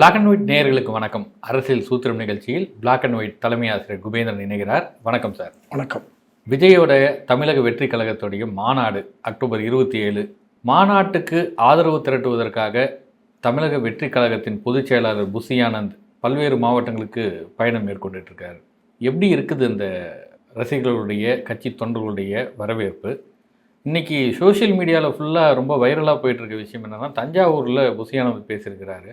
Black and white நேயர்களுக்கு வணக்கம். அரசியல் சூத்திரம் நிகழ்ச்சியில் பிளாக் அண்ட் ஒயிட் தலைமை ஆசிரியர் குபேந்திரன் இணைகிறார். வணக்கம் சார். வணக்கம். விஜயோட தமிழக வெற்றி கழகத்துடைய மாநாடு அக்டோபர் இருபத்தி ஏழு மாநாட்டுக்கு ஆதரவு திரட்டுவதற்காக தமிழக வெற்றி கழகத்தின் பொதுச் செயலாளர் புசி ஆனந்த் பல்வேறு மாவட்டங்களுக்கு பயணம் மேற்கொண்டுட்டு இருக்காரு எப்படி இருக்குது இந்த ரசிகர்களுடைய கட்சி தொண்டர்களுடைய வரவேற்பு? இன்னைக்கு சோஷியல் மீடியாவில் ஃபுல்லாக ரொம்ப வைரலாக போயிட்டு இருக்க விஷயம் என்னன்னா தஞ்சாவூரில் புசி ஆனந்த் பேசியிருக்கிறாரு.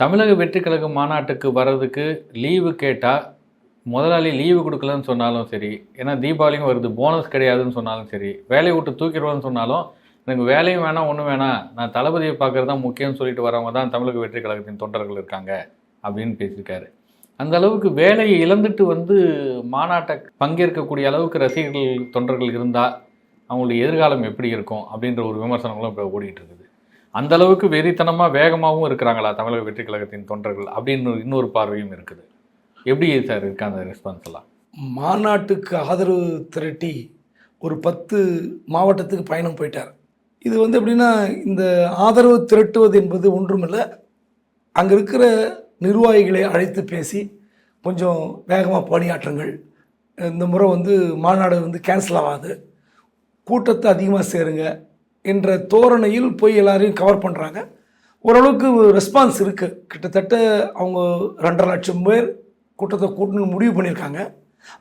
தமிழக வெற்றி கழக மாநாட்டுக்கு வர்றதுக்கு லீவு கேட்டால் முதலாளி லீவு கொடுக்கலன்னு சொன்னாலும் சரி ஏன்னா தீபாவளியும் வருது போனஸ் கிடையாதுன்னு சொன்னாலும் சரி வேலையை விட்டு தூக்கிடுவோன்னு சொன்னாலும் எனக்கு வேலையும் வேணாம் ஒன்றும் வேணாம். நான் தளபதியை பார்க்கறது தான் முக்கியம்னு சொல்லிட்டு வரவங்க தான் தமிழக வெற்றி கழகத்தின் தொண்டர்கள் இருக்காங்க அப்படின்னு பேசியிருக்காரு. அந்த அளவுக்கு வேலையை இழந்துட்டு வந்து மாநாட்டை பங்கேற்கக்கூடிய அளவுக்கு ரசிகர்கள் தொண்டர்கள் இருந்தால் அவங்களுடைய எதிர்காலம் எப்படி இருக்கும் அப்படின்ற ஒரு விமர்சனங்களும் இப்போ ஓடிட்டு இருக்குது. அந்த அளவுக்கு வெறித்தனமாக வேகமாகவும் இருக்கிறாங்களா தமிழக வெற்றி கழகத்தின் தொண்டர்கள் அப்படின்னு இன்னொரு பார்வையும் இருக்குது. எப்படி சார் இருக்கு அந்த ரெஸ்பான்ஸ் எல்லாம்? மாநாட்டுக்கு ஆதரவு திரட்டி ஒரு பத்து மாவட்டத்துக்கு பயணம் போயிட்டார். இது வந்து எப்படின்னா இந்த ஆதரவு திரட்டுவது என்பது ஒன்றுமில்லை. அங்கே இருக்கிற நிர்வாகிகளை அழைத்து பேசி கொஞ்சம் வேகமாக பணியாற்றுங்கள். இந்த முறை வந்து மாநாடு வந்து கேன்சல் ஆகாது. கூட்டத்தை அதிகமாக சேருங்க. என்ற தோரணையில் போய் எல்லாரையும் கவர் பண்ணுறாங்க ஓரளவுக்கு ரெஸ்பான்ஸ் இருக்குது கிட்டத்தட்ட அவங்க ரெண்டரை லட்சம் பேர் கூட்டத்தை கூட்டணும்னு முடிவு பண்ணியிருக்காங்க.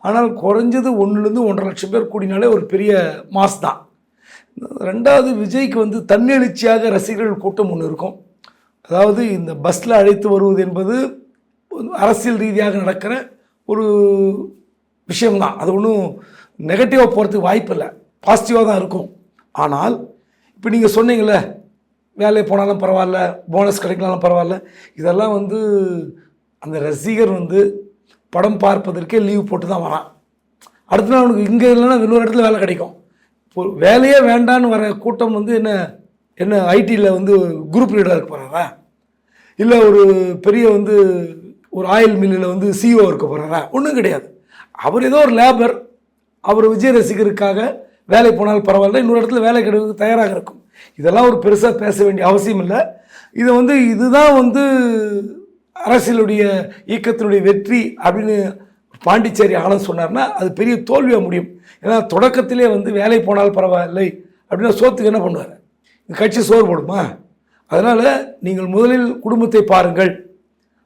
ஆனால் குறைஞ்சது ஒன்றுலேருந்து ஒன்றரை லட்சம் பேர் கூடினாலே ஒரு பெரிய மாஸ் தான். ரெண்டாவது விஜய்க்கு வந்து தன்னெழுச்சியாக ரசிகர்கள் கூட்டம் ஒன்று இருக்கும். அதாவது இந்த பஸ்ஸில் அழைத்து வருவது என்பது அரசியல் ரீதியாக நடக்கிற ஒரு விஷயம்தான். அது ஒன்றும் நெகட்டிவாக போகிறதுக்கு வாய்ப்பு இல்லை. பாசிட்டிவாக தான் இருக்கும். ஆனால் இப்போ நீங்கள் சொன்னீங்களே வேலையை போனாலும் பரவாயில்ல போனஸ் கிடைக்கலாலும் பரவாயில்ல. இதெல்லாம் வந்து அந்த ரசிகர் வந்து படம் பார்ப்பதற்கே லீவ் போட்டு தான் வரான். அடுத்த நாள் அவனுக்கு இங்கே இல்லைன்னா இன்னொரு இடத்துல வேலை கிடைக்கும். இப்போ வேலையே வேண்டான்னு வர கூட்டம் வந்து என்ன என்ன ஐடியில் வந்து குரூப் லீடராக இருக்க போகிறாரா இல்லை ஒரு பெரிய வந்து ஒரு ஆயில் மில்லில் வந்து சிஓ இருக்க போகிறாரா ஒன்றும் கிடையாது. அவர் ஏதோ ஒரு லேபர் அவர் விஜய் ரசிகருக்காக வேலை போனால் பரவாயில்ல இன்னொரு இடத்துல வேலை கிடைக்கிறதுக்கு தயாராக இருக்கும். இதெல்லாம் ஒரு பெருசாக பேச வேண்டிய அவசியம் இல்லை. இதை வந்து இதுதான் வந்து அரசியலுடைய இயக்கத்தினுடைய வெற்றி அப்படின்னு பாண்டிச்சேரி ஆனந்த் சொன்னார்னா அது பெரிய தோல்வியாக முடியும். ஏன்னா தொடக்கத்திலே வந்து வேலை போனால் பரவாயில்லை அப்படின்னா சோத்துக்கு என்ன பண்ணுவார்? இந்த கட்சி சோறு போடுமா? அதனால் நீங்கள் முதலில் குடும்பத்தை பாருங்கள்.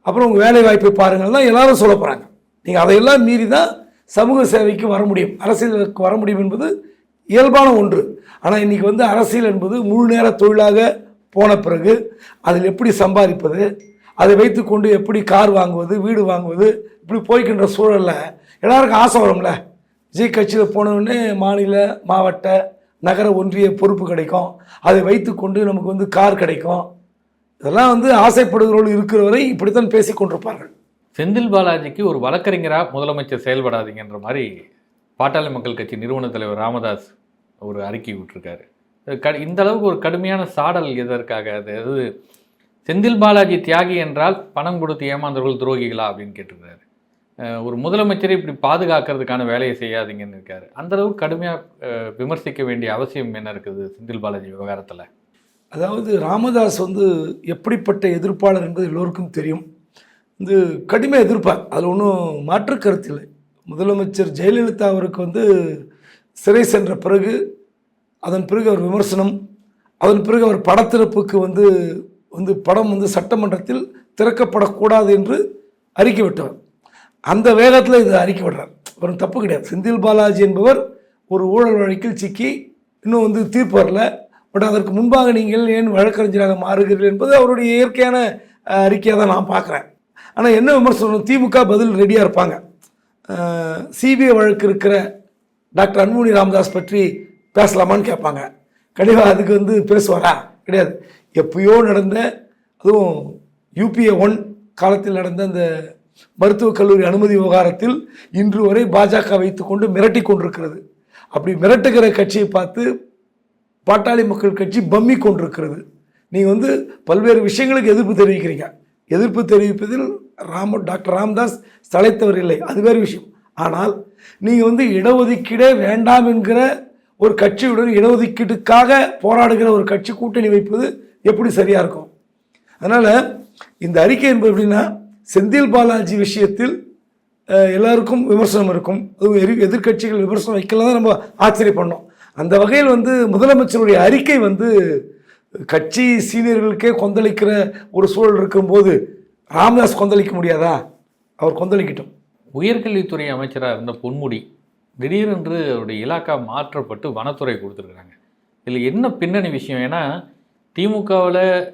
அப்புறம் உங்கள் வேலை வாய்ப்பை பாருங்கள் தான் எல்லாரும் சொல்ல போகிறாங்க நீங்கள் அதையெல்லாம் மீறி தான் சமூக சேவைக்கு வர முடியும். அரசியலுக்கு வர முடியும் என்பது இயல்பான ஒன்று. ஆனால் இன்றைக்கி வந்து அரசியல் என்பது முழு நேர தொழிலாக போன பிறகு அதில் எப்படி சம்பாதிப்பது அதை வைத்துக்கொண்டு எப்படி கார் வாங்குவது வீடு வாங்குவது இப்படி போய்க்கின்ற சூழலில் எல்லாருக்கும் ஆசை வரும்ல. விஜய் கட்சியில் போனவுடனே மாநில மாவட்ட நகர ஒன்றிய பொறுப்பு கிடைக்கும். அதை வைத்துக்கொண்டு நமக்கு வந்து கார் கிடைக்கும். இதெல்லாம் வந்து ஆசைப்படுகிறவர்கள் இருக்கிற வரை இப்படித்தான் பேசிக் கொண்டிருப்பார்கள். செந்தில் பாலாஜிக்கு ஒரு வழக்கறிஞராக முதலமைச்சர் செயல்படாதீங்கன்ற மாதிரி பாட்டாளி மக்கள் கட்சி நிறுவன தலைவர் ராமதாஸ் ஒரு அறிக்கை விட்டுருக்காரு. க இந்த அளவுக்கு ஒரு கடுமையான சாடல் எதற்காக? அதாவது செந்தில் பாலாஜி தியாகி என்றால் பணம் கொடுத்து ஏமாந்தவர்கள் துரோகிகளா அப்படின்னு கேட்டிருக்காரு. ஒரு முதலமைச்சரை இப்படி பாதுகாக்கிறதுக்கான வேலையை செய்யாதீங்கன்னு இருக்காரு. அந்த அளவுக்கு கடுமையாக விமர்சிக்க வேண்டிய அவசியம் என்ன இருக்குது செந்தில் பாலாஜி விவகாரத்தில்? அதாவது ராமதாஸ் வந்து எப்படிப்பட்ட எதிர்ப்பாளர் என்பது எல்லோருக்கும் தெரியும். இது கடுமையாக எதிர்ப்பார். அதில் ஒன்றும் மாற்று கருத்து இல்லை. முதலமைச்சர் ஜெயலலிதா அவருக்கு வந்து சிறை சென்ற பிறகு அதன் பிறகு அவர் விமர்சனம் அதன் பிறகு அவர் படத்திறப்புக்கு வந்து வந்து படம் வந்து சட்டமன்றத்தில் திறக்கப்படக்கூடாது என்று அறிக்கை விட்டவர். அந்த வேகத்தில் இதை அறிக்கை விடுறார். அப்புறம் தப்பு கிடையாது. செந்தில் பாலாஜி என்பவர் ஒரு ஊழல் வழக்கில் சிக்கி இன்னும் வந்து தீர்ப்பு வரல. பட் அதற்கு முன்பாக நீங்கள் ஏன் வழக்கறிஞராக மாறுகிறீர்கள் என்பது அவருடைய இயற்கையான அறிக்கையாக தான் நான் பார்க்குறேன். ஆனால் என்ன விமர்சனம்? திமுக பதில் ரெடியாக இருப்பாங்க. சிபிஐ வழக்கு இருக்கிற டாக்டர் அன்புமணி ராமதாஸ் பற்றி பேசலாமான்னு கேட்பாங்க. கண்டிப்பாக அதுக்கு வந்து பேசுவாரா? கிடையாது. எப்பயோ நடந்த அதுவும் யூபிஏ ஒன் காலத்தில் நடந்த அந்த மருத்துவக் கல்லூரி அனுமதி விவகாரத்தில் இன்று வரை பாஜக வைத்துக்கொண்டு மிரட்டி கொண்டிருக்கிறது. அப்படி மிரட்டுகிற கட்சியை பார்த்து பாட்டாளி மக்கள் கட்சி பம்மி கொண்டிருக்கிறது. நீங்கள் வந்து பல்வேறு விஷயங்களுக்கு எதிர்ப்பு தெரிவிக்கிறீங்க. எதிர்ப்பு தெரிவிப்பதில் ராம டாக்டர் ராம்தாஸ் சளைத்தவர் இல்லை. அது வேறு விஷயம். ஆனால் நீங்கள் வந்து இடஒதுக்கீடே வேண்டாம் என்கிற ஒரு கட்சியுடன் இடஒதுக்கீட்டுக்காக போராடுகிற ஒரு கட்சி கூட்டணி வைப்பது எப்படி சரியாக இருக்கும்? அதனால் இந்த அறிக்கை என்பது எப்படின்னா செந்தில் பாலாஜி விஷயத்தில் எல்லாருக்கும் விமர்சனம் இருக்கும். அதுவும் எரி எதிர்க்கட்சிகள் விமர்சனம் வைக்கலாம் தான் நம்ம ஆச்சரியப்படணும். அந்த வகையில் வந்து முதலமைச்சருடைய அறிக்கை வந்து கட்சி சீனியர்களுக்கே கொந்தளிக்கிற ஒரு சூழல் இருக்கும்போது ராமதாஸ் கொந்தளிக்க முடியாதா? அவர் கொந்தளிக்கட்டும். உயர்கல்வித்துறை அமைச்சராக இருந்த பொன்முடி திடீரென்று அவருடைய இலாக்கா மாற்றப்பட்டு வனத்துறை கொடுத்துருக்குறாங்க. இதில் என்ன பின்னணி விஷயம்? ஏன்னா திமுகவில்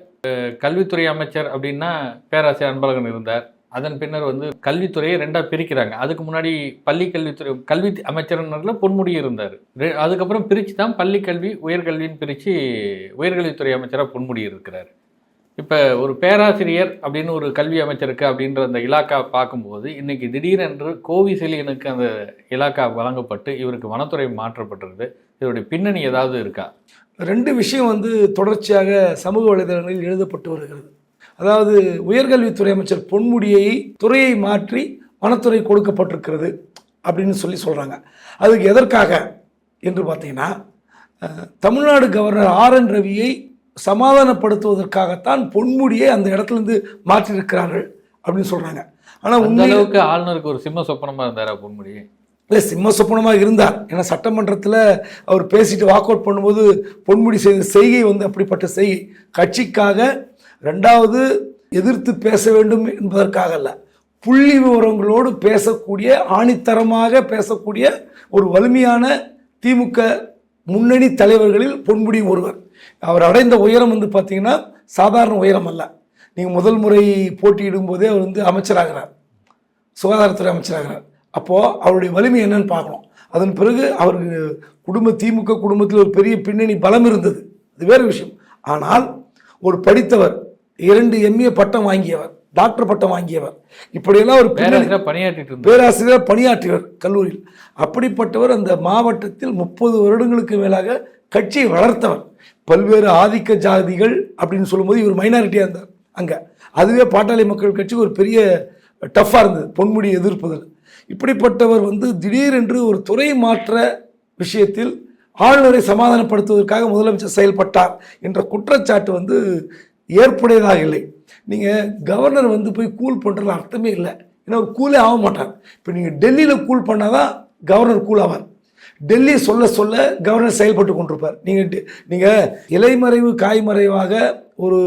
கல்வித்துறை அமைச்சர் அப்படின்னா பேராசிரியர் அன்பழகன் இருந்தார். அதன் பின்னர் வந்து கல்வித்துறையை ரெண்டாக பிரிக்கிறாங்க. அதுக்கு முன்னாடி பள்ளி கல்வித்துறை கல்வி அமைச்சர்ன்றதுல பொன்முடி இருந்தார். ரெ- அதுக்கப்புறம் பிரித்து தான் பள்ளி கல்வி உயர்கல்வின்னு பிரித்து உயர்கல்வித்துறை அமைச்சராக பொன்முடி இருக்கிறார். இப்போ ஒரு பேராசிரியர் அப்படின்னு ஒரு கல்வி அமைச்சருக்கு அப்படின்ற அந்த இலாக்கா பார்க்கும்போது இன்றைக்கி திடீரென்று கோவிசெலியனுக்கு அந்த இலாக்கா வழங்கப்பட்டு இவருக்கு வனத்துறை மாற்றப்பட்டிருக்கு இதோடைய பின்னணி ஏதாவது இருக்கா? ரெண்டு விஷயம் வந்து தொடர்ச்சியாக சமூக வலைதளங்களில் எழுதப்பட்டு வருகிறது. அதாவது உயர்கல்வித்துறை அமைச்சர் பொன்முடியை துறையை மாற்றி வனத்துறை கொடுக்கப்பட்டிருக்கிறது அப்படின்னு சொல்லி சொல்கிறாங்க அதுக்கு எதற்காக? என்று பார்த்தீங்கன்னா தமிழ்நாடு கவர்னர் ஆர் என் ரவியை சமாதானப்படுத்துவதற்காகத்தான் பொன்முடியை அந்த இடத்துலேருந்து மாற்றியிருக்கிறார்கள் அப்படின்னு சொல்கிறாங்க ஆனால் அந்த உண்மையில் அளவுக்கு ஆளுநருக்கு ஒரு சிம்ம சொப்பனமா இருந்தாரா பொன்முடி? இல்லை சிம்ம சொப்பனமாக இருந்தார். ஏன்னா சட்டமன்றத்தில் அவர் பேசிட்டு வாக் அவுட் பண்ணும்போது பொன்முடி செய்த செய்கை வந்து அப்படிப்பட்ட செய்கை. கட்சிக்காக ரெண்டாவது எதிர்த்து பேச வேண்டும் என்பதற்காக அல்ல. புள்ளி விவரங்களோடு பேசக்கூடிய ஆணித்தரமாக பேசக்கூடிய ஒரு வலிமையான திமுக முன்னணி தலைவர்களில் பொன்முடி ஒருவர். அவர் அடைந்த உயரம் வந்து பார்த்தீங்கன்னா சாதாரண உயரம் அல்ல. நீங்கள் முதல் முறை போட்டியிடும் போதே அவர் வந்து அமைச்சராகிறார். சுகாதாரத்துறை அமைச்சராகிறார். அப்போது அவருடைய வலிமை என்னன்னு பார்க்கணும். அதன் பிறகு அவருக்கு குடும்ப திமுக குடும்பத்தில் ஒரு பெரிய பின்னணி பலம் இருந்தது. அது வேறு விஷயம். ஆனால் ஒரு படித்தவர் இரண்டு எம்ஏ பட்டம் வாங்கியவர் டாக்டர் பட்டம் வாங்கியவர். இப்படியெல்லாம் ஒரு பேராசிரியர் இருந்தார். பேராசிரியர் பணியாற்றியவர் கல்லூரியில். அப்படிப்பட்டவர் அந்த மாவட்டத்தில் முப்பது வருடங்களுக்கு மேலாக கட்சியை வளர்த்தவர். பல்வேறு ஆதிக்க ஜாதிகள் அப்படின்னு சொல்லும்போது இவர் மைனாரிட்டியாக இருந்தார். அங்கே. அதுவே பாட்டாளி மக்கள் கட்சிக்கு ஒரு பெரிய டஃப்பாக இருந்தது. பொன்முடி எதிர்ப்பதில் இப்படிப்பட்டவர் வந்து திடீரென்று ஒரு துறை மாற்ற விஷயத்தில் ஆளுநரை சமாதானப்படுத்துவதற்காக முதலமைச்சர் செயல்பட்டார் என்ற குற்றச்சாட்டு வந்து ஏற்புடையதாக இல்லை. நீங்கள் கவர்னர் வந்து போய் கூல் பண்ணுறதுல அர்த்தமே இல்லை. ஏன்னா அவர் கூலே ஆக மாட்டார். இப்போ நீங்கள் டெல்லியில் கூல் பண்ணால் தான் கவர்னர் கூல் ஆவார். டெல்லி சொல்ல சொல்ல கவர்னர் செயல்பட்டு கொண்டிருப்பார். நீங்கள் நீங்கள் இலைமறைவு காய்மறைவாக ஒரு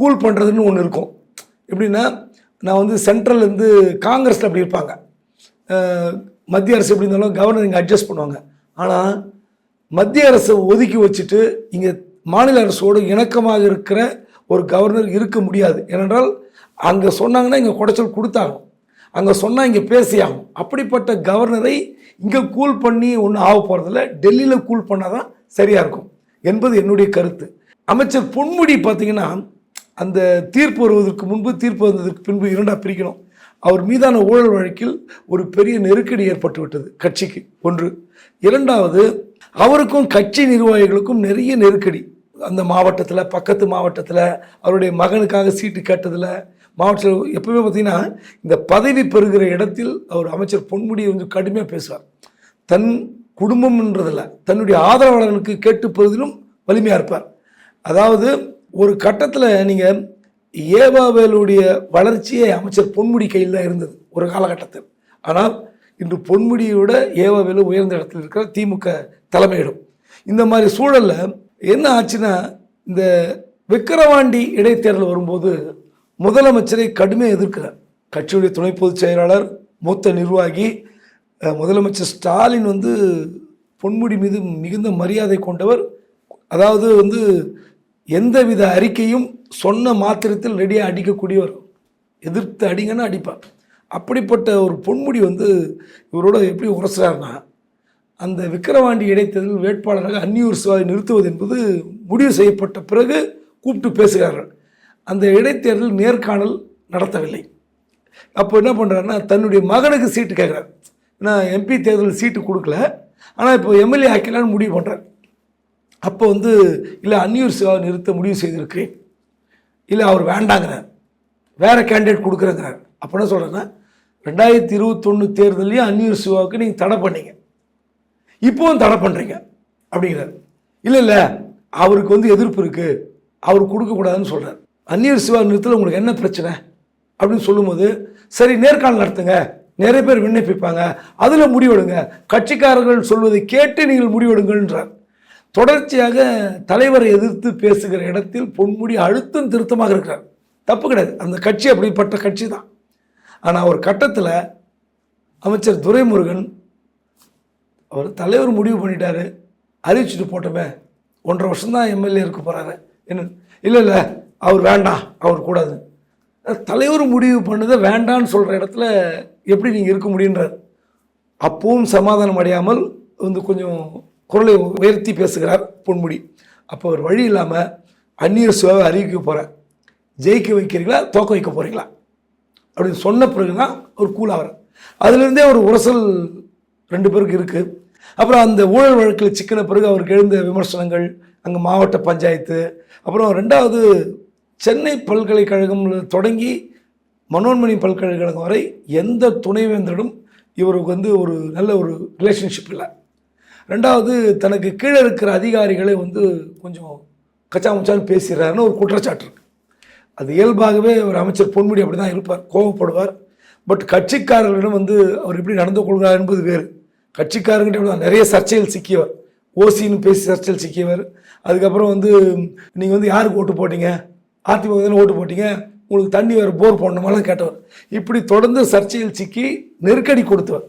கூல் பண்ணுறதுன்னு ஒன்று இருக்கும். எப்படின்னா நான் வந்து சென்ட்ரல்லேருந்து காங்கிரஸில் அப்படி இருப்பாங்க. மத்திய அரசு எப்படி இருந்தாலும் கவர்னர் இங்கே அட்ஜஸ்ட் பண்ணுவாங்க. ஆனால் மத்திய அரசை ஒதுக்கி வச்சுட்டு இங்கே மாநில அரசோடு இணக்கமாக இருக்கிற ஒரு கவர்னர் இருக்க முடியாது. ஏனென்றால் அங்கே சொன்னாங்கன்னா இங்கே குடைச்சல் கொடுத்தாகும் அங்கே சொன்னால் இங்கே பேசியாகும் அப்படிப்பட்ட கவர்னரை இங்கே கூல் பண்ணி ஒன்றும் ஆக போகிறதில்ல டெல்லியில் கூல் பண்ணால் தான் சரியாக இருக்கும் என்பது என்னுடைய கருத்து. அமைச்சர் பொன்முடி பார்த்தீங்கன்னா அந்த தீர்ப்பு வருவதற்கு முன்பு தீர்ப்பு வந்ததற்கு பின்பு இரண்டாக பிரிக்கணும். அவர் மீதான ஊழல் வழக்கில் ஒரு பெரிய நெருக்கடி ஏற்பட்டு விட்டது கட்சிக்கு. ஒன்று. இரண்டாவது அவருக்கும் கட்சி நிர்வாகிகளுக்கும் நிறைய நெருக்கடி. அந்த மாவட்டத்தில் பக்கத்து மாவட்டத்தில் அவருடைய மகனுக்காக சீட்டு கேட்டதில் மாவட்டத்தில் எப்பவுமே பார்த்தீங்கன்னா இந்த பதவி பெறுகிற இடத்தில் அவர் அமைச்சர் பொன்முடியை கொஞ்சம் கடுமையாக பேசுவார். தன் குடும்பம்ன்றதில் தன்னுடைய ஆதரவாளர்களுக்கு கேட்டு பெறுவதிலும் வலிமையாக இருப்பார். அதாவது ஒரு கட்டத்தில் நீங்கள் ஏவாவேலுடைய வளர்ச்சியை அமைச்சர் பொன்முடி கையில் தான் இருந்தது ஒரு காலகட்டத்தில். ஆனால் இன்று பொன்முடியோட ஏவாவேலு உயர்ந்த இடத்தில் இருக்கிற திமுக தலைமையிடும். இந்த மாதிரி சூழலில் என்ன ஆச்சுன்னா இந்த விக்கிரவாண்டி இடைத்தேர்தல் வரும்போது முதலமைச்சரை கடுமையாக எதிர்க்கிறார். கட்சியுடைய துணை பொதுச் செயலாளர் மூத்த நிர்வாகி முதலமைச்சர் ஸ்டாலின் வந்து பொன்முடி மீது மிகுந்த மரியாதை கொண்டவர். அதாவது வந்து எந்தவித அறிக்கையும் சொன்ன மாத்திரத்தில் ரெடியாக அடிக்கக்கூடியவர். எதிர்த்து அடிங்கன்னா அடிப்பார். அப்படிப்பட்ட ஒரு பொன்முடி வந்து இவரோட எப்படி உரசுறாருன்னா அந்த விக்கிரவாண்டி இடைத்தேர்தல் வேட்பாளராக அந்நியூர் சிவாவை நிறுத்துவது என்பது முடிவு செய்யப்பட்ட பிறகு கூப்பிட்டு பேசுகிறார்கள். அந்த இடைத்தேர்தல் நேர்காணல் நடத்தவில்லை. அப்போ என்ன பண்ணுறாருன்னா தன்னுடைய மகனுக்கு சீட்டு கேட்குறாரு. நான் எம்பி தேர்தல் சீட்டு கொடுக்கல. ஆனால் இப்போ எம்எல்ஏ ஆக்கலான்னு முடிவு பண்ணுறார் அப்போ வந்து இல்லை அந்நியூர் சிவாவை நிறுத்த முடிவு செய்திருக்கிறேன். இல்லை அவர் வேண்டாங்கிறார். வேறு கேண்டிடேட் கொடுக்குறேங்கிறார். அப்போ என்ன சொல்கிறேன்னா ரெண்டாயிரத்தி இருபத்தொன்று தேர்தலையும் அந்நியூர் சிவாவுக்கு நீங்கள் தடை பண்ணீங்க. இப்போவும் தடை பண்ணுறீங்க அப்படிங்கிறார். இல்லை இல்லை அவருக்கு வந்து எதிர்ப்பு இருக்குது அவர் கொடுக்கக்கூடாதுன்னு சொல்கிறார் அந்நியர் சிவா நிறுத்தல உங்களுக்கு என்ன பிரச்சனை? அப்படின்னு சொல்லும்போது சரி நேர்காணல் நடத்துங்க. நிறைய பேர் விண்ணப்பிப்பாங்க. அதில் முடிவெடுங்க. கட்சிக்காரர்கள் சொல்வதை கேட்டு நீங்கள் முடிவெடுங்கன்றார் தொடர்ச்சியாக தலைவரை எதிர்த்து பேசுகிற இடத்தில் பொன்முடி அழுத்தம் திருத்தமாக இருக்கிறார். தப்பு கிடையாது. அந்த கட்சி அப்படிப்பட்ட கட்சி தான் ஆனால் ஒரு கட்டத்தில் அமைச்சர் துரைமுருகன் அவர் தலைவர் முடிவு பண்ணிட்டாரு. அறிவிச்சுட்டு போட்டோமே. ஒன்றரை வருஷம்தான் எம்எல்ஏ இருக்க போகிறாரு என்ன? இல்லை இல்லை. அவர் வேண்டாம். அவர் கூடாது. தலைவர் முடிவு பண்ணதை வேண்டான்னு சொல்கிற இடத்துல எப்படி நீங்கள் இருக்க முடியுன்றார். அப்பவும் சமாதானம் அடையாமல் வந்து கொஞ்சம் குரலை உயர்த்தி பேசுகிறார் பொன்முடி. அப்போ ஒரு வழி இல்லாமல் அந்நியர் சுவை அறிவிக்க போகிறேன் ஜெயிக்க வைக்கிறீங்களா? தோக்க வைக்க போகிறீங்களா அப்படின்னு சொன்ன பிறகு தான் ஒரு கூலாகிறார் அதுலேருந்தே ஒரு உரசல் ரெண்டு பேருக்கு இருக்குது அப்புறம் அந்த ஊழல் வழக்கில் சிக்கின பிறகு அவருக்கு எழுந்த விமர்சனங்கள் அங்கே மாவட்ட பஞ்சாயத்து அப்புறம் ரெண்டாவது சென்னை பல்கலைக்கழகம் தொடங்கி மனோன்மணி பல்கலைக்கழகம் வரை எந்த துணைவேந்தரிடம் இவருக்கு வந்து ஒரு நல்ல ஒரு ரிலேஷன்ஷிப் இல்லை. ரெண்டாவது தனக்கு கீழே இருக்கிற அதிகாரிகளை வந்து கொஞ்சம் கச்சாமுச்சான்னு பேசிடுறாருன்னு ஒரு குற்றச்சாட்டு இருக்கு. அது இயல்பாகவே ஒரு அமைச்சர் பொன்முடி அப்படி தான் இருப்பார் கோவப்படுவார். பட் கட்சிக்காரர்களிடம் வந்து அவர் எப்படி நடந்து கொள்கிறார் என்பது வேறு. கட்சிக்காரங்கிட்ட இப்படி நிறைய சர்ச்சைகள் சிக்கியவர். ஓசின்னு பேசி சர்ச்சையில் சிக்கியவர். அதுக்கப்புறம் வந்து நீங்கள் வந்து யாருக்கு ஓட்டு போட்டீங்க? அதிமுக தானே ஓட்டு போட்டீங்க? உங்களுக்கு தண்ணி வேறு போர் போடணுமெல்லாம் கேட்டவர். இப்படி தொடர்ந்து சர்ச்சையில் சிக்கி நெருக்கடி கொடுத்தவர்.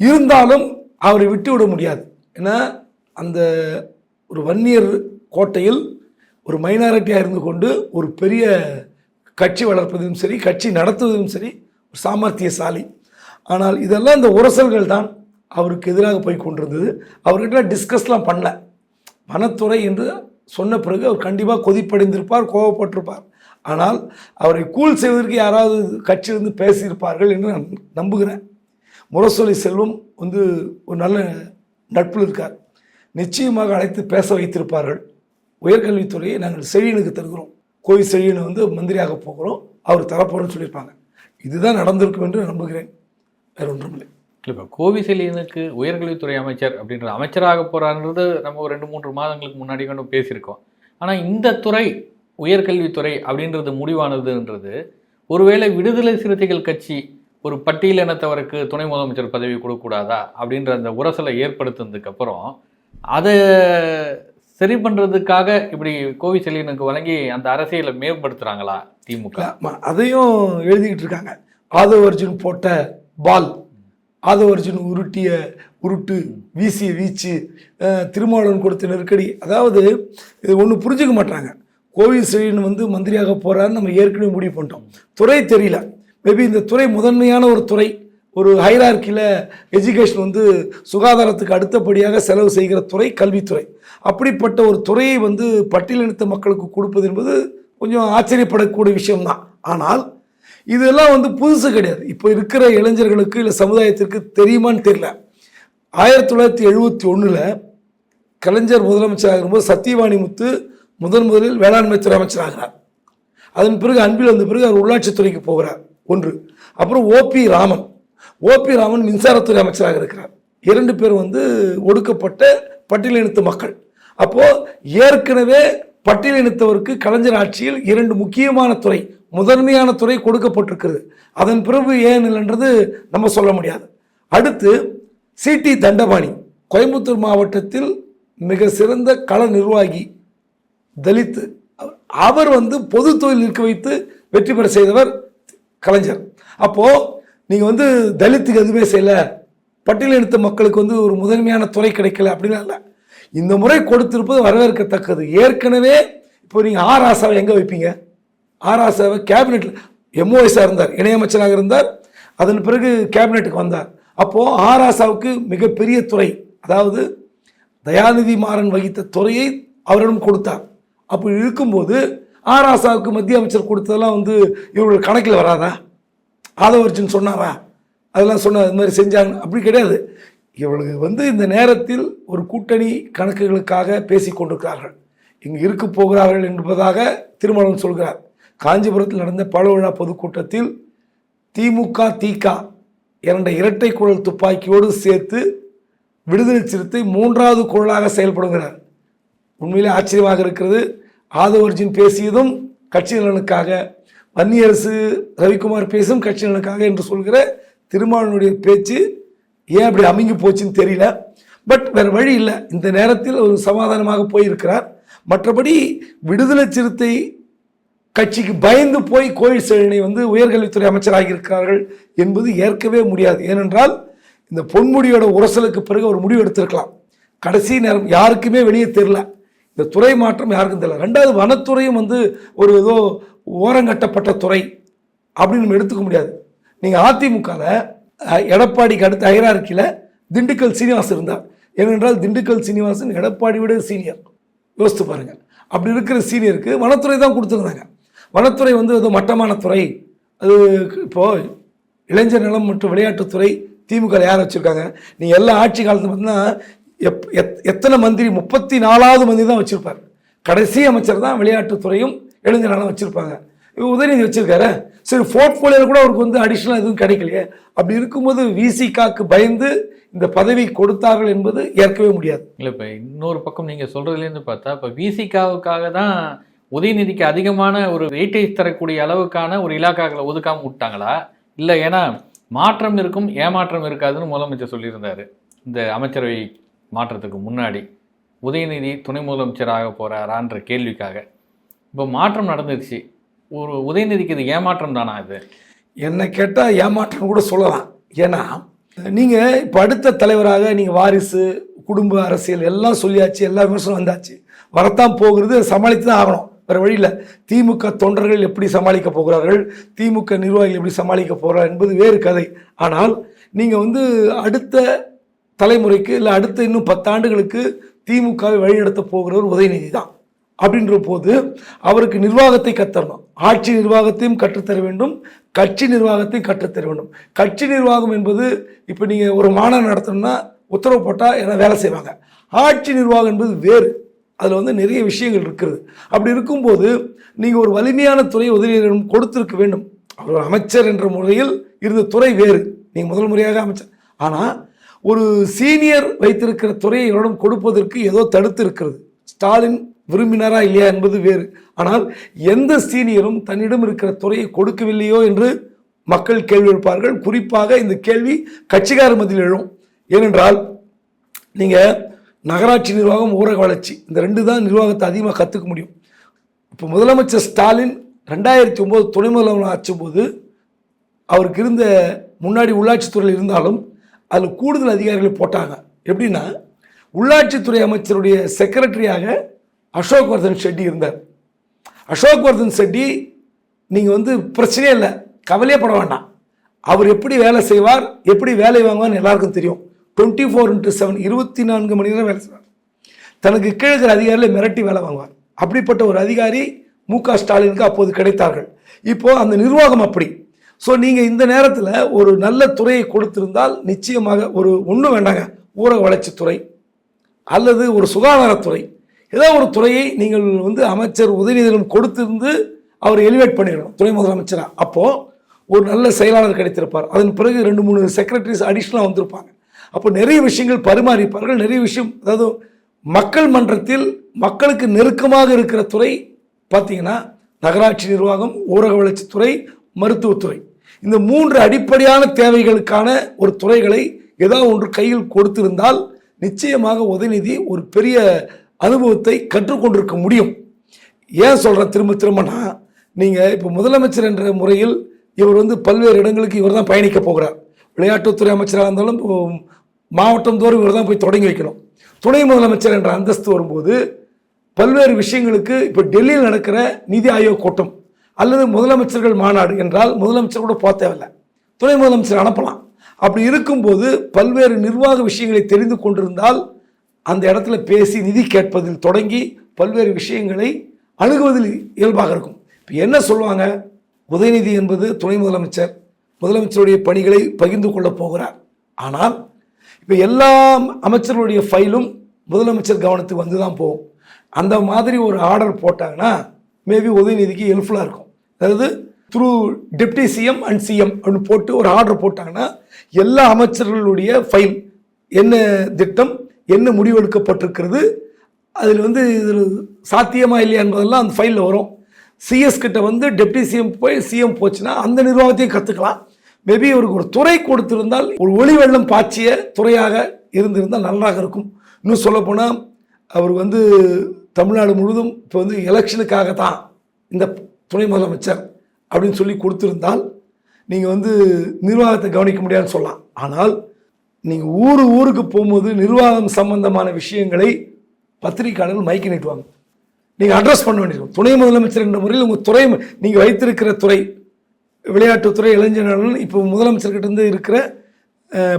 இருந்தாலும் அவரை விட்டு விட முடியாது. ஏன்னா அந்த ஒரு வன்னியர் கோட்டையில் ஒரு மைனாரிட்டியாக இருந்து கொண்டு ஒரு பெரிய கட்சி வளர்ப்பதும் சரி கட்சி நடத்துவதும் சரி ஒரு சாமர்த்தியசாலி. ஆனால் இதெல்லாம் இந்த உரசல்கள் தான். அவருக்கு எதிராக போய் கொண்டிருந்தது. அவர்கிட்ட டிஸ்கஸ்லாம் பண்ணல. வனத்துறை என்று சொன்ன பிறகு அவர் கண்டிப்பாக கொதிப்படைந்திருப்பார் கோவப்பட்டிருப்பார். ஆனால் அவரை கூல் செய்வதற்கு யாராவது கட்சியிலிருந்து பேசியிருப்பார்கள் என்று நான் நம்புகிறேன். முரசொலி செல்வம் வந்து ஒரு நல்ல நட்பில் இருக்கார். நிச்சயமாக அழைத்து பேச வைத்திருப்பார்கள். உயர்கல்வித்துறையை நாங்கள் செழியனுக்கு தருகிறோம். கோவில் செழியனை வந்து மந்திரியாக போகிறோம். அவர் தரப்போகிறோம்னு சொல்லியிருப்பாங்க. இதுதான் நடந்திருக்கும் என்று நம்புகிறேன். வேறு ஒன்றுமில்லை. இல்லை இப்போ கோவிசெலியனுக்கு உயர்கல்வித்துறை அமைச்சர் அப்படின்ற அமைச்சராக போகிறான்றது நம்ம ஒரு ரெண்டு மூன்று மாதங்களுக்கு முன்னாடி கொண்டு பேசியிருக்கோம். ஆனால் இந்த துறை உயர்கல்வித்துறை அப்படின்றது முடிவானதுன்றது ஒருவேளை விடுதலை சிறுத்தைகள் கட்சி ஒரு பட்டியலினத்தவருக்கு துணை முதலமைச்சர் பதவி கொடுக்கக்கூடாதா அப்படின்ற அந்த உரசலை ஏற்படுத்தினதுக்கப்புறம் அதை சரி பண்ணுறதுக்காக இப்படி கோவிசெலியனுக்கு வழங்கி அந்த அரசியலை மேம்படுத்துகிறாங்களா திமுக? அதையும் எழுதிக்கிட்டு இருக்காங்க. ஆதவ அர்ஜுன் போட்ட பால். ஆதவ அர்ஜுன் உருட்டிய உருட்டு வீசிய வீச்சு திருமாவளவன் கொடுத்த நெருக்கடி. அதாவது இது ஒன்று புரிஞ்சுக்க மாட்டாங்க. கோவில் செழியன் வந்து மந்திரியாக போகிறான்னு நம்ம ஏற்கனவே முடிவு பண்ணிட்டோம். துறை தெரியல. மேபி இந்த துறை முதன்மையான ஒரு துறை ஒரு ஹைரார்க்கியில் எஜுகேஷன் வந்து சுகாதாரத்துக்கு அடுத்தபடியாக செலவு செய்கிற துறை கல்வித்துறை. அப்படிப்பட்ட ஒரு துறையை வந்து பட்டியலினத்த மக்களுக்கு கொடுப்பது என்பது கொஞ்சம் ஆச்சரியப்படக்கூடிய விஷயம்தான். ஆனால் இதெல்லாம் வந்து புதுசு கிடையாது. இப்போ இருக்கிற இளைஞர்களுக்கு இல்லை சமுதாயத்திற்கு தெரியுமான்னு தெரியல. ஆயிரத்தி தொள்ளாயிரத்தி எழுபத்தி ஒன்றில் கலைஞர் முதலமைச்சர் ஆகும்போது சத்தியவாணி முத்து முதன் முதலில் வேளாண்மை துறை அமைச்சராகிறார். அதன் பிறகு அன்பில் வந்த பிறகு அவர் உள்ளாட்சித்துறைக்கு போகிறார் ஒன்று. அப்புறம் ஓபி ராமன். ஓபி ராமன் மின்சாரத்துறை அமைச்சராக இருக்கிறார். இரண்டு பேர் வந்து ஒடுக்கப்பட்ட பட்டியலினத்து மக்கள். அப்போது ஏற்கனவே பட்டியலினத்தவருக்கு கலைஞர் ஆட்சியில் இரண்டு முக்கியமான துறை முதன்மையான துறை கொடுக்கப்பட்டிருக்கிறது. அதன் பிறகு ஏன் இல்லைன்றது நம்ம சொல்ல முடியாது. அடுத்து சிடி தண்டபாணி கோயம்புத்தூர் மாவட்டத்தில் மிக சிறந்த கள நிர்வாகி தலித்து. அவர்- வந்து பொது தொழில் நிற்க வைத்து வெற்றி பெற செய்தவர் கலைஞர். அப்போது நீங்கள் வந்து தலித்துக்கு எதுவுமே செய்யலை. பட்டியலினத்த மக்களுக்கு வந்து ஒரு முதன்மையான துறை கிடைக்கல அப்படிலாம் இல்லை. இந்த முறை கொடுத்திருப்பது வரவேற்கத்தக்கது. ஏற்கனவே இப்போ நீங்கள் ஆர் ஆசாவை எங்கே வைப்பீங்க? ஆராசாவை கேபினெட்டில் எம்ஓஎஸாக இருந்தார் இணையமைச்சராக இருந்தார். அதன் பிறகு கேபினெட்டுக்கு வந்தார். அப்போது ஆர் ஆசாவுக்கு மிகப்பெரிய துறை அதாவது தயாநிதி மாறன் வகித்த துறையை அவரிடம் கொடுத்தார். அப்படி இருக்கும்போது ஆர் ஆசாவுக்கு மத்திய அமைச்சர் கொடுத்ததெல்லாம் வந்து இவர்கள் கணக்கில் வராதா? ஆதவர்ஜன் சொன்னாரா? அதெல்லாம் சொன்ன இது மாதிரி செஞ்சாங்க. அப்படி கிடையாது. இவர்களுக்கு வந்து இந்த நேரத்தில் ஒரு கூட்டணி கணக்குகளுக்காக பேசி கொண்டிருக்கிறார்கள். இங்கு இருக்க போகிறார்கள் என்பதாக திருமணம் சொல்கிறார். காஞ்சிபுரத்தில் நடந்த பழவிழா பொதுக்கூட்டத்தில் திமுக திக இரண்ட இரட்டை குழல் துப்பாக்கியோடு சேர்த்து விடுதலை சிறுத்தை மூன்றாவது குழலாக செயல்படுகிறார். உண்மையிலே ஆச்சரியமாக இருக்கிறது. ஆதவர்ஜின் பேசியதும் கட்சி நலனுக்காக வன்னியரசு ரவிக்குமார் பேசும் கட்சி நலனுக்காக என்று சொல்கிற திருமாவளவனுடைய பேச்சு ஏன் அப்படி அமைங்கி போச்சுன்னு தெரியல. பட் வேறு வழி இல்லை. இந்த நேரத்தில் ஒரு சமாதானமாக போயிருக்கிறார். மற்றபடி விடுதலை சிறுத்தை கட்சிக்கு பயந்து போய் கோயில் செழினை வந்து உயர்கல்வித்துறை அமைச்சராக இருக்கிறார்கள் என்பது ஏற்கவே முடியாது. ஏனென்றால் இந்த பொன்முடியோட உரசலுக்கு பிறகு ஒரு முடிவு எடுத்திருக்கலாம். கடைசி நேரம் யாருக்குமே வெளியே தெரில இந்த துறை மாற்றம் யாருக்கும் தெரியல. ரெண்டாவது வனத்துறையும் வந்து ஒரு ஏதோ ஓரங்கட்டப்பட்ட துறை அப்படின்னு நம்ம எடுத்துக்க முடியாது. நீங்கள் அதிமுகவில் எடப்பாடிக்கு அடுத்த ஹைரார்க்கியில் திண்டுக்கல் சீனிவாஸ் இருந்தார். ஏனென்றால் திண்டுக்கல் சீனிவாசன் எடப்பாடி விட சீனியர் யோசித்து பாருங்கள் அப்படி இருக்கிற சீனியருக்கு வனத்துறை தான் கொடுத்துருந்தாங்க. வனத்துறை வந்து அது மட்டமான துறை. அது இப்போ இளைஞர் நலம் மற்றும் விளையாட்டுத்துறை திமுக யார் வச்சுருக்காங்க? நீ எல்லா ஆட்சி காலத்துல பார்த்தீங்கன்னா எப் எத் எத்தனை மந்திரி முப்பத்தி நாலாவது மந்திரி தான் வச்சுருப்பார். கடைசி அமைச்சர் தான் விளையாட்டுத்துறையும் இளைஞர் நலம் வச்சுருப்பாங்க. இவர் உதயநிதி வச்சுருக்காரு. சரி போர்ட்ஃபோலியோவில் கூட அவருக்கு வந்து அடிஷ்னலாக எதுவும் கிடைக்கலையே. அப்படி இருக்கும்போது விசிகாக்கு பயந்து இந்த பதவி கொடுத்தார்கள் என்பது ஏற்கவே முடியாது. இல்லை இப்போ இன்னொரு பக்கம் நீங்கள் சொல்கிறதுலேருந்து பார்த்தா இப்போ விசிகாவுக்காக தான் உதயநிதிக்கு அதிகமான ஒரு வெயிட்டேஜ் தரக்கூடிய அளவுக்கான ஒரு இலாக்காக்களை ஒதுக்காமல் விட்டாங்களா? இல்லை ஏன்னா மாற்றம் இருக்கும் ஏமாற்றம் இருக்காதுன்னு முதலமைச்சர் சொல்லியிருந்தார். இந்த அமைச்சரவை மாற்றத்துக்கு முன்னாடி உதயநிதி துணை முதலமைச்சராக போகிறாரான்ற கேள்விக்காக. இப்போ மாற்றம் நடந்துருச்சு. ஒரு உதயநிதிக்கு இது ஏமாற்றம் தானா இது? என்னை கேட்டால் ஏமாற்றம் கூட சொல்லலாம். ஏன்னா நீங்கள் இப்போ அடுத்த தலைவராக நீங்கள் வாரிசு குடும்ப அரசியல் எல்லாம் சொல்லியாச்சு எல்லா விமர்சனம் வந்தாச்சு. வரத்தான் போகிறது சமாளித்து தான் ஆகணும். வேறு வழியில் திமுக தொண்டர்கள் எப்படி சமாளிக்க போகிறார்கள்? திமுக நிர்வாகிகள் எப்படி சமாளிக்க போகிறார் என்பது வேறு கதை. ஆனால் நீங்கள் வந்து அடுத்த தலைமுறைக்கு இல்லை அடுத்த இன்னும் பத்தாண்டுகளுக்கு திமுகவை வழிநடத்த போகிறவர் உதயநிதி தான். அப்படின்ற போது அவருக்கு நிர்வாகத்தை கத்தரணும். ஆட்சி நிர்வாகத்தையும் கற்றுத்தர வேண்டும். கட்சி நிர்வாகத்தையும் கற்றுத்தர வேண்டும். கட்சி நிர்வாகம் என்பது இப்போ நீங்கள் ஒரு மாநாடு நடத்தணும்னா உத்தரவு போட்டால் எல்லாம் வேலை செய்வாங்க? ஆட்சி நிர்வாகம் என்பது வேறு. அதில் வந்து நிறைய விஷயங்கள் இருக்கிறது. அப்படி இருக்கும்போது நீங்கள் ஒரு வலிமையான துறை உதவியிடம் கொடுத்திருக்க வேண்டும். அவர் ஒரு அமைச்சர் என்ற முறையில் இருந்த துறை வேறு. நீங்கள் முதல் முறையாக அமைச்சர். ஆனால் ஒரு சீனியர் வைத்திருக்கிற துறையை இவரிடம் கொடுப்பதற்கு ஏதோ தடுத்து இருக்கிறது. ஸ்டாலின் விரும்பினாரா இல்லையா என்பது வேறு. ஆனால் எந்த சீனியரும் தன்னிடம் இருக்கிற துறையை கொடுக்கவில்லையோ என்று மக்கள் கேள்வி எழுப்பார்கள். குறிப்பாக இந்த கேள்வி கட்சிக்கார மத்தியில் எழும். ஏனென்றால் நீங்கள் நகராட்சி நிர்வாகம் ஊரக வளர்ச்சி இந்த ரெண்டு தான் நிர்வாகத்தை அதிகமாக கற்றுக்க முடியும். இப்போ முதலமைச்சர் ஸ்டாலின் ரெண்டாயிரத்தி ஒம்பது துணை முதலமைச்சர் ஆச்சும்போது அவருக்கு இருந்த முன்னாடி உள்ளாட்சித்துறையில் இருந்தாலும் அதில் கூடுதல் அதிகாரிகள் போட்டாங்க. எப்படின்னா உள்ளாட்சித்துறை அமைச்சருடைய செக்ரட்டரியாக அசோக் வர்தன் ஷெட்டி இருந்தார். அசோக் வர்தன் ஷெட்டி நீங்கள் வந்து பிரச்சனையே இல்லை கவலையே பட வேண்டாம். அவர் எப்படி வேலை செய்வார் எப்படி வேலை வாங்குவார்னு எல்லாருக்கும் தெரியும். டுவெண்ட்டி ஃபோர் இன்ட்டு செவன் இருபத்தி நான்கு மணி நேரம் வேலை செய்வார். தனக்கு கீழே இருக்கிற மிரட்டி வேலை வாங்குவார். அப்படிப்பட்ட ஒரு அதிகாரி மு க ஸ்டாலினுக்கு அப்போது கிடைத்தார்கள். இப்போது அந்த நிர்வாகம் அப்படி. ஸோ நீங்கள் இந்த நேரத்தில் ஒரு நல்ல துறையை கொடுத்திருந்தால் நிச்சயமாக ஒரு ஒன்றும் வேண்டாங்க ஊரக வளர்ச்சித்துறை அல்லது ஒரு சுகாதாரத்துறை ஏதோ ஒரு துறையை நீங்கள் வந்து அமைச்சர் உதயநிதியிடம் கொடுத்திருந்து அவர் எலிவேட் பண்ணிடணும் துணை முதலமைச்சராக அப்போது ஒரு நல்ல செயலாளர் கிடைத்திருப்பார். அதன் பிறகு ரெண்டு மூணு செக்ரட்டரிஸ் அடிஷ்னலாக வந்திருப்பாங்க. அப்போ நிறைய விஷயங்கள் பரிமாறிப்பார்கள். நிறைய விஷயம் அதாவது மக்கள் மன்றத்தில் மக்களுக்கு நெருக்கமாக இருக்கிற துறை பார்த்தீங்கன்னா நகராட்சி நிர்வாகம் ஊரக வளர்ச்சித்துறை மருத்துவத்துறை. இந்த மூன்று அடிப்படையான தேவைகளுக்கான ஒரு துறைகளை ஏதாவது ஒன்று கையில் கொடுத்திருந்தால் நிச்சயமாக உதயநிதி ஒரு பெரிய அனுபவத்தை கற்றுக்கொண்டிருக்க முடியும். ஏன் சொல்கிறேன் திரும்ப திரும்பனா நீங்கள் இப்போ முதலமைச்சர் என்ற முறையில் இவர் வந்து பல்வேறு இடங்களுக்கு இவர் தான் பயணிக்க போகிறார். விளையாட்டுத்துறை அமைச்சராக இருந்தாலும் மாவட்டம் தோறும் இவர் தான் போய் தொடங்கி வைக்கணும். துணை முதலமைச்சர் என்ற அந்தஸ்து வரும்போது பல்வேறு விஷயங்களுக்கு இப்போ டெல்லியில் நடக்கிற நிதி ஆயோக் கூட்டம் அல்லது முதலமைச்சர்கள் மாநாடு என்றால் முதலமைச்சர் கூட போக தேவையில்லை. துணை முதலமைச்சர் அனுப்பலாம். அப்படி இருக்கும்போது பல்வேறு நிர்வாக விஷயங்களை தெரிந்து கொண்டிருந்தால் அந்த இடத்துல பேசி நிதி கேட்பதில் தொடங்கி பல்வேறு விஷயங்களை அணுகுவதில் இயல்பாக இருக்கும். இப்போ என்ன சொல்லுவாங்க? உதயநிதி என்பது துணை முதலமைச்சர். முதலமைச்சருடைய பணிகளை பகிர்ந்து கொள்ளப் போகிறார். ஆனால் இப்போ எல்லா அமைச்சர்களுடைய ஃபைலும் முதலமைச்சர் கவனத்துக்கு வந்து தான் போகும். அந்த மாதிரி ஒரு ஆர்டர் போட்டாங்கன்னா மேபி உதயநிதிக்கு ஹெல்ப்ஃபுல்லாக இருக்கும். அதாவது through deputy CM and CM அப்படின்னு போட்டு ஒரு ஆர்டர் போட்டாங்கன்னா எல்லா அமைச்சர்களுடைய ஃபைல் என்ன திட்டம் என்ன முடிவெடுக்கப்பட்டிருக்கிறது அதில் வந்து இதில் சாத்தியமா இல்லையா என்பதெல்லாம் அந்த ஃபைலில் வரும். சிஎஸ் கிட்ட வந்து டெப்டி சிஎம் போய் சிஎம் போச்சுன்னா அந்த நிர்வாகத்தையும் கற்றுக்கலாம் மேபி அவருக்கு ஒரு துறை கொடுத்திருந்தால் ஒரு ஒளி வெள்ளம் பாய்ச்சிய துறையாக இருந்திருந்தால் நன்றாக இருக்கும். இன்னும் சொல்லப்போனால் அவர் வந்து தமிழ்நாடு முழுவதும் இப்போ வந்து எலெக்ஷனுக்காக தான் இந்த துணை முதலமைச்சர் அப்படின்னு சொல்லி கொடுத்துருந்தால் நீங்கள் வந்து நிர்வாகத்தை கவனிக்க முடியாதுன்னு சொல்லலாம். ஆனால் நீங்கள் ஊர் ஊருக்கு போகும்போது நிர்வாகம் சம்பந்தமான விஷயங்களை பத்திரிகையாளர்கள் மைக்கு நீட்டுவாங்க. நீங்கள் அட்ரஸ் பண்ண வேண்டியிருக்கும் துணை முதலமைச்சர் என்ற முறையில் உங்கள் துறை நீங்கள் வைத்திருக்கிற துறை விளையாட்டுத்துறை இளைஞர் நலன் இப்போ முதலமைச்சர்கிட்ட இருந்து இருக்கிற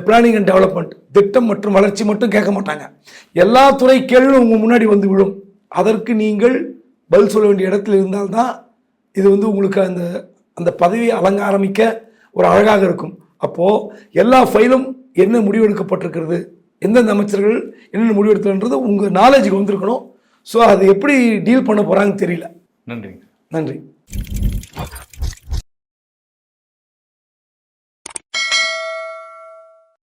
பிளானிங் அண்ட் டெவலப்மெண்ட் திட்டம் மற்றும் வளர்ச்சி மட்டும் கேட்க மாட்டாங்க. எல்லா துறை கேள்வியும் உங்கள் முன்னாடி வந்து விழும். அதற்கு நீங்கள் பதில் சொல்ல வேண்டிய இடத்துல இருந்தால்தான் இது வந்து உங்களுக்கு அந்த அந்த பதவியை அலங்காரமிக்க ஒரு அழகாக இருக்கும். அப்போது எல்லா ஃபைலும் என்ன முடிவெடுக்கப்பட்டிருக்கிறது எந்தெந்த அமைச்சர்கள் என்னென்ன முடிவெடுத்தன்றது உங்கள் நாலேஜுக்கு வந்திருக்கணும். ஸோ அதை எப்படி டீல் பண்ண போகிறாங்கன்னு தெரியல. நன்றிங்க. நன்றி.